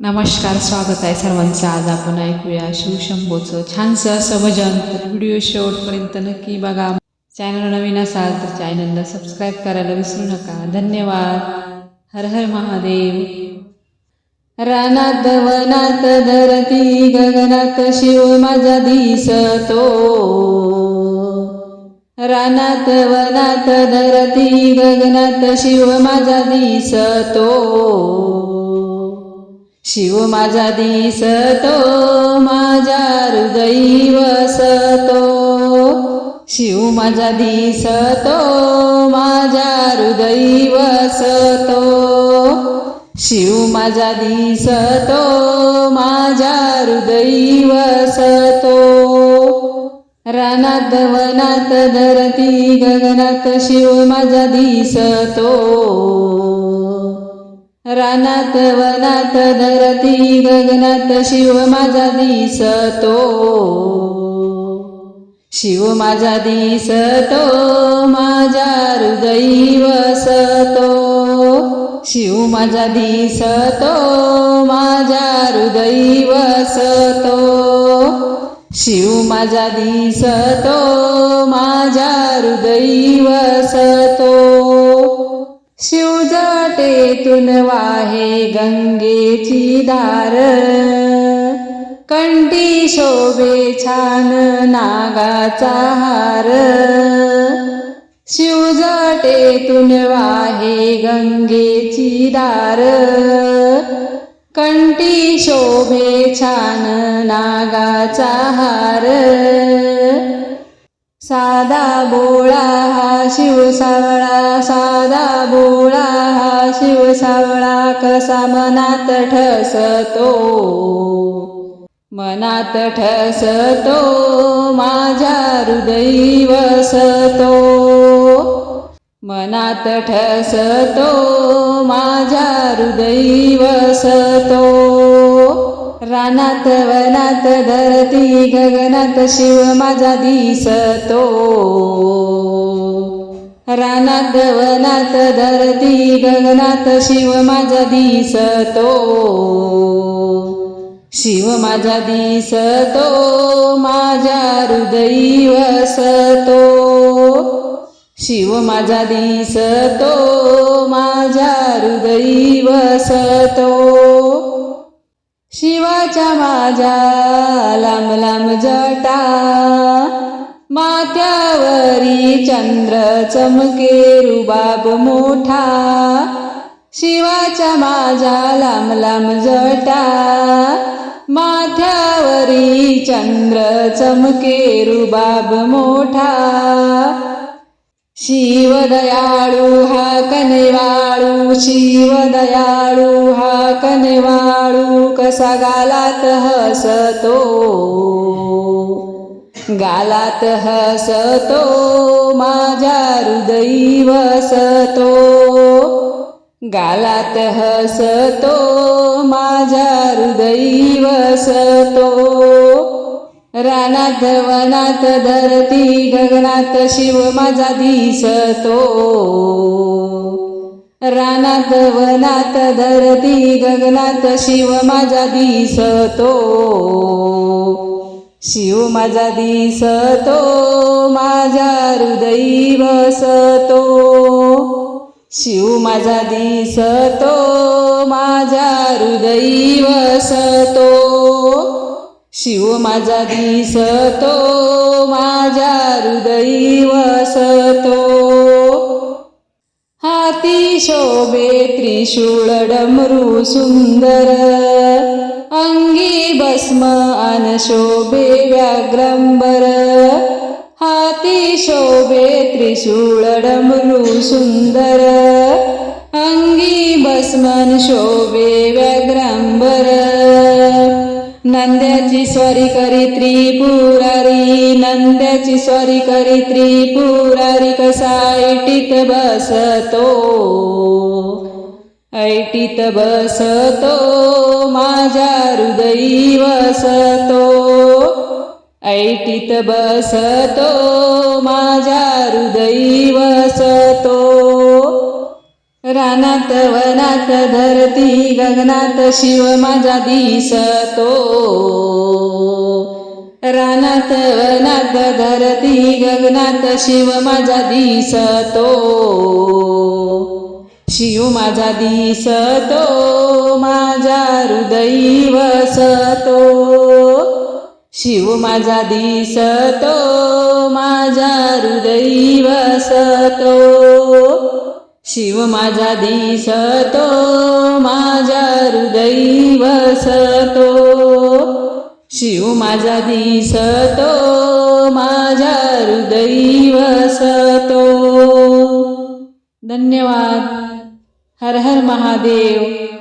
नमस्कार स्वागत आहे सर्वांचं. आज आपण ऐकूया शिवशंभोचं छानसं असं भजन तर व्हिडिओ शेवटपर्यंत नक्की बघा. चॅनल नवीन असाल तर चॅनलला सबस्क्राईब करायला विसरू नका. धन्यवाद. हर हर महादेव. रानात वनात धरती गगनात शिव माझा दिसतो. रानात वनात धरती गगनात शिव माझा दिसतो. शिव माझा दिसतो माझ्या हृदयी वसतो शिव माझा दिसतो माझ्या हृदयी वसतो शिव माझा दिसतो माझ्या हृदयी वसतो रानात वनात धरती गगनात शिव माझा दिसतो. रानात वनात धरती गगनात शिव माझा दिसतो. शिव माझा दिसतो माझ्या हृदयी वसतो शिव माझा दिसतो माझ्या हृदयी वसतो शिव माझा दिसतो माझ्या हृदयी वसतो शिवजटेतून वाहे गंगेची दार. कंठी शोभे छान नागाचा हार. शिवजटेतून वाहे गंगेची दार. कंठी शोभे छान नागाचा हार. साधा बोळा हा शिव सावळा साधा बोळा हा शिव सावळा कसा मनात ठसतो? मनात ठसतो माझ्या हृदयी वसतो. मनात ठसतो माझ्या हृदयी वसतो. रानात वनात धरती गगनात शिव माझा दिसतो. रानात वनात धरती गगनात शिव माझा दिसतो. शिव माझा दिसतो माझ्या हृदयी वसतो शिव माझा दिसतो माझ्या हृदयी वसतो शिवाच्या माझ्या लांब लांब जटा माथ्यावरी चंद्र चमके रुबाब मोठा. शिवाच्या माझ्या लांब लांब जटा माथ्यावरी चंद्र चमके रुबाब मोठा. शिव दयाळू हा कनेवाळू शिव दयाळू हा कनेवाळू कसा गालात हसतो? गालात हसतो माझ्या हृदयी वसतो. गालात हसतो माझ्या हृदयी वसतो. रानात वनात धरती गगनात शिव माझा दिसतो. रानात वनात धरती गगनात शिव माझा दिसतो. शिव माझा दिसतो माझ्या हृदयी वसतो शिव माझा दिसतो माझ्या हृदयी वसतो शिव माझा दिसतो माझ्या हृदयी वसतो. हाती शोभे त्रिशूळ डमरू सुंदर अंगी भस्म अन शोभे व्याग्रंबर हाती शोभे त्रिशूळ डमरू सुंदर अंगी भस्मन शोभे व्याघ्रंबर. नंद्याची स्वारी करी त्रिपुरारी नंद्याची स्वारी करी त्रिपुरारी कसा ऐटीत बसतो. ऐटीत बसतो माझ्या हृदयी वसतो. ऐटीत बसतो माझ्या हृदयी वसतो. रानात वनात धरती गगनात शिव माझा दिसतो. रानात वनात धरती गगनात शिव माझा दिसतो. शिव माझा दिसतो माझ्या हृदयी वसतो शिव माझा दिसतो माझ्या हृदयी वसतो शिव माझा दिसतो माझ्या हृदयी वसतो शिव माझा दिसतो माझ्या हृदयी वसतो धन्यवाद. हर हर महादेव.